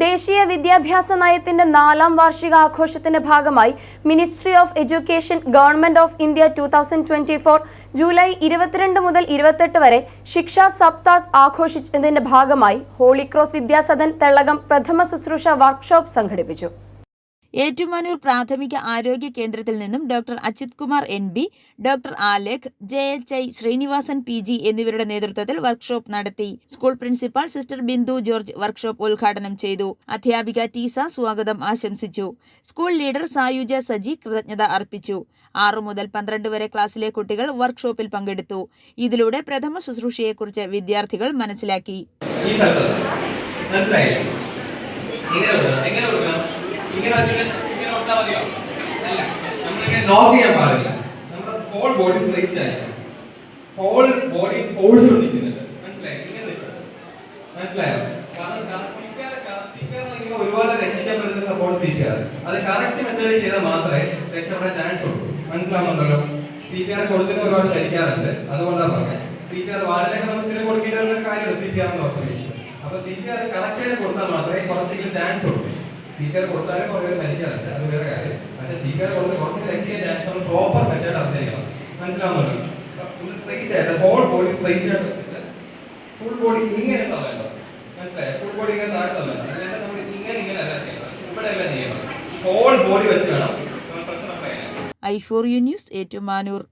ദേശീയ വിദ്യാഭ്യാസ നയത്തിന്റെ നാലാം വാർഷിക ആഘോഷത്തിന്റെ ഭാഗമായി ministry of education government of India two thousand twenty four July ഇരുപത്തിരണ്ട് മുതൽ ഇരുപത്തെട്ട് വരെ ശിക്ഷാ സപ്താഹ് ആഘോഷിച്ചതിന്റെ ഭാഗമായി ഹോളിക്രോസ് വിദ്യാസദൻ തെള്ളകം പ്രഥമ ശുശ്രൂഷ വർക്ക്ഷോപ്പ് സംഘടിപ്പിച്ചു. ഏറ്റുമാനൂർ പ്രാഥമിക ആരോഗ്യ കേന്ദ്രത്തിൽ നിന്നും doctor Achyuth Kumar N B doctor Alekh J H I Srinivasan P G എന്നിവരുടെ നേതൃത്വത്തിൽ വർക്ക്ഷോപ്പ് നടത്തി. School principal sister Bindu George workshop ഉദ്ഘാടനം ചെയ്തു. അധ്യാപിക ടീസ സ്വാഗതം ആശംസിച്ചു. സ്കൂൾ ലീഡർ സായുജ സജി കൃതജ്ഞത അർപ്പിച്ചു. ആറു മുതൽ പന്ത്രണ്ട് വരെ ക്ലാസ്സിലെ കുട്ടികൾ വർക്ക്ഷോപ്പിൽ പങ്കെടുത്തു. ഇതിലൂടെ പ്രഥമ ശുശ്രൂഷയെക്കുറിച്ച് വിദ്യാർത്ഥികൾ മനസ്സിലാക്കി. മനസ്സിലായില്ലേ? ബോഡി ബോഡി ഫോഴ്സ് മനസ്സിലായോ? മനസ്സിലായോ? കാരണം സപ്പോർട്ട് അത് കറക്റ്റ് ചെയ്താൽ മാത്രമേ ചാൻസ് ഉള്ളൂ. അതുകൊണ്ടാണ് നമ്മൾ അപ്പൊ കറക്റ്റ് ആയിട്ട് കൊടുത്താൽ മാത്രമേ കുറച്ചെങ്കിലും ചാൻസ് ഉള്ളൂ. സി പി ആർ കൊടുത്താലും കുറേ മരിക്കാറുണ്ട് അത് വേറെ കാര്യം. പക്ഷെ ആർ കൊടുത്ത് കുറച്ച് രക്ഷിക്കാൻ ചാൻസ് നമ്മൾ പ്രോപ്പർ മെത്തേഡ് അറിഞ്ഞിരിക്കണം. മനസ്സിലാവുന്നുണ്ടല്ലോ ഒന്ന് സ്ട്രൈറ്റ് ആയിട്ട് ഹോൾ ബോഡി സ്ട്രൈറ്റ് ആയിട്ട് ഫുൾ ബോഡി ഇങ്ങനെ തള്ളേണ്ടത്. മനസ്സിലായോ? ഫുൾ ബോഡി ഇങ്ങനെ താഴെ തള്ളേണ്ടത്. അല്ലാതെ നമ്മൾ ഇങ്ങനെ ഇങ്ങനെ അല്ല ചെയ്യണം ഇവിടെ അല്ല ചെയ്യണം ഹോൾ ബോഡി വെച്ച് വേണം. I four U news Ettumanoor.